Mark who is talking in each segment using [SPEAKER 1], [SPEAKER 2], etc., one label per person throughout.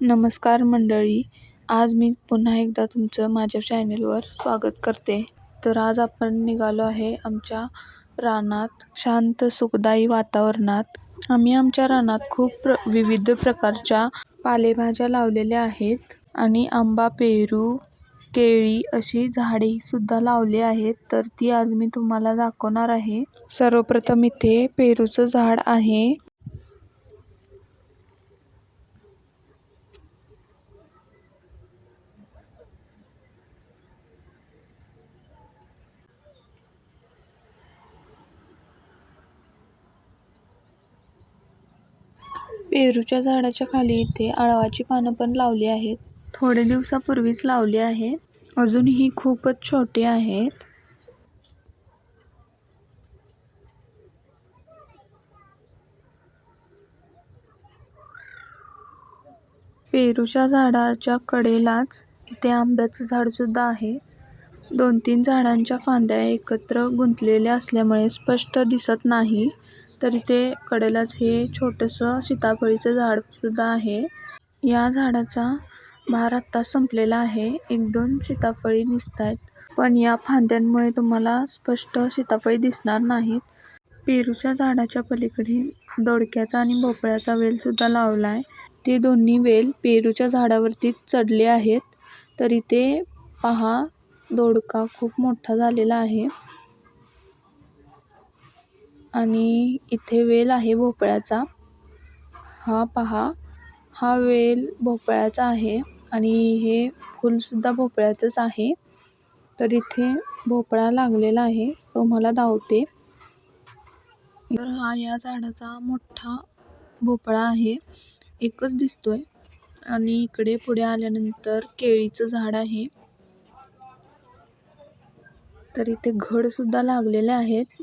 [SPEAKER 1] नमस्कार मंडळी आज मी पुन्हा एकदा तुमचं माझ्या चॅनेलवर स्वागत करते. तर आज आपण निघालो आहे आमच्या रानात शांत सुखदायी वातावरणात. आम्ही आमच्या रानात खूप प्र विविध प्रकारच्या पालेभाज्या लावलेल्या आहेत आणि आंबा पेरू केळी अशी झाडेसुद्धा लावली आहेत. तर ती आज मी तुम्हाला दाखवणार आहे. सर्वप्रथम इथे पेरूचं झाड आहे. पेरूच्या झाडाच्या खाली इथे आळवाची पानं पण लावली आहेत. थोडे दिवसापूर्वीच लावली आहेत. अजूनही खूपच छोटी आहेत. पेरूच्या झाडाच्या कडेलाच इथे आंब्याचं झाड सुद्धा आहे. दोन तीन झाडांच्या फांद्या एकत्र गुंतलेल्या असल्यामुळे स्पष्ट दिसत नाही. तर इथे कडेलाच हे छोटंसं सीताफळीचं झाड सुद्धा आहे. या झाडाचा भार आत्ता संपलेला आहे. एक दोन सीताफळी दिसत आहेत पण या फांद्यांमुळे तुम्हाला स्पष्ट सीताफळी दिसणार नाहीत. पेरूच्या झाडाच्या पलीकडे दोडक्याचा आणि भोपळ्याचा वेल सुद्धा लावला आहे ते दोन्ही वेल पेरूच्या झाडावरती चढले आहेत. तर इथे पहा दोडका खूप मोठा झालेला आहे. आणि इथे वेल आहे भोपळ्याचा. हा पहा हा वेल भोपळ्याचा आहे आणि हे फूल सुद्धा भोपळ्याचंच आहे. तर इथे भोपळा लागलेला आहे तो मला धावते तर हा या झाडाचा मोठा भोपळा आहे एकच दिसतोय. आणि इकडे पुढे आल्यानंतर केळीचं झाड आहे. तर इथे घड सुद्धा लागलेले आहेत.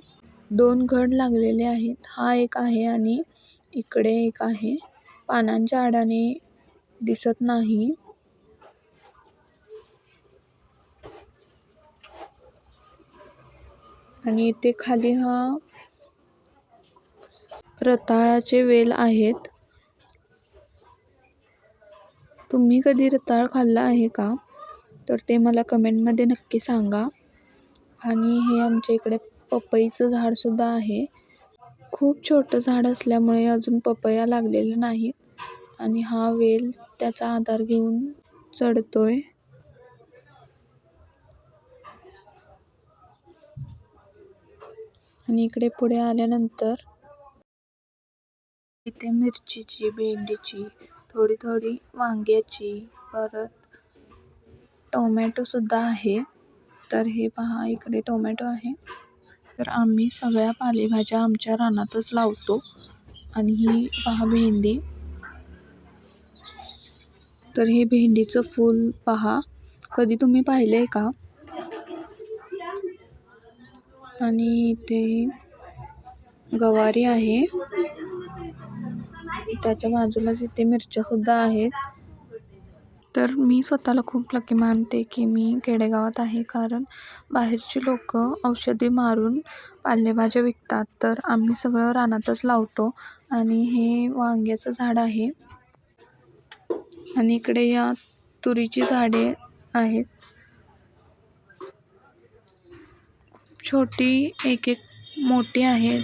[SPEAKER 1] दोन घड लागलेले आहेत. हा एक आहे आणि इकडे एक आहे. पानांच्या आडाने दिसत नाही. आणि इथे खाली हा रताळाचे वेल आहेत. तुम्ही कधी रताळ खाल्ला आहे का? तर ते मला कमेंटमध्ये नक्की सांगा. आणि हे आमच्या इकडे पपईचं झाडसुद्धा आहे. खूप छोटं झाड असल्यामुळे अजून पपया लागलेलं नाहीत. आणि हा वेल त्याचा आधार घेऊन चढतोय. आणि इकडे पुढे आल्यानंतर इथे मिरचीची भेंडीची थोडी थोडी वांग्याची परत टोमॅटोसुद्धा आहे. तर हे पहा इकडे टोमॅटो आहे. तर आम्ही सगळ्या पालेभाज्या आमच्या रानातच लावतो आणि ही पहा भेंडी. तर हे भेंडीचं फूल पहा. कधी तुम्ही पाहिलं आहे का? आणि इथे गवारी आहे. त्याच्या बाजूलाच इथे मिरच्यासुद्धा आहेत. तर मी स्वतःला खूप लकी मानते की मी खेडेगावात आहे. कारण बाहेरची लोक औषधी मारून पालेभाज्या विकतात. तर आम्ही सगळं रानातच लावतो आणि हे वांग्याचं झाड आहे. आणि इकडे या तुरीची झाडे आहेत. छोटी एक एक मोठी आहेत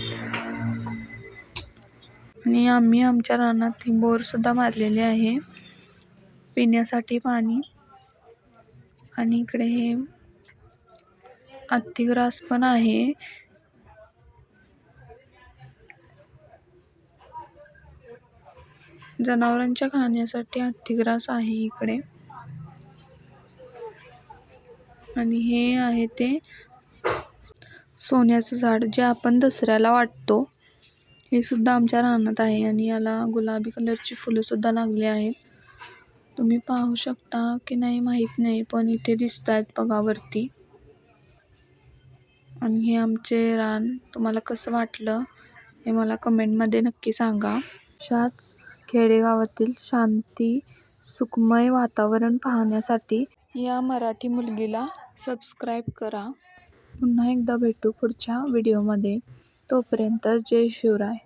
[SPEAKER 1] आणि आम्ही आमच्या रानात ही बोरसुद्धा मारलेली आहे. पिण्यासाठी पाणी. आणि इकडे हे अत्तिग्रास पण आहे. जनावरांच्या खाण्यासाठी हत्तीग्रास आहे इकडे. आणि हे आहे ते सोन्याचं झाड जे आपण दसऱ्याला वाटतो. हे सुद्धा आमच्या रानात आहे आणि याला गुलाबी कलरची फुलं सुद्धा लागली आहेत. तुम्ही पाहू शकता की नाही माहीत नाही पण इथे दिसत आहेत पगावरती आणि हे आमचे रान तुम्हाला कसं वाटलं हे मला कमेंटमध्ये नक्की सांगा. अशाच खेडेगावातील शांती सुखमय वातावरण पाहण्यासाठी या मराठी मुलगीला सबस्क्राईब करा. पुन्हा एकदा भेटू पुढच्या व्हिडिओमध्ये. तोपर्यंत जय शिवराय.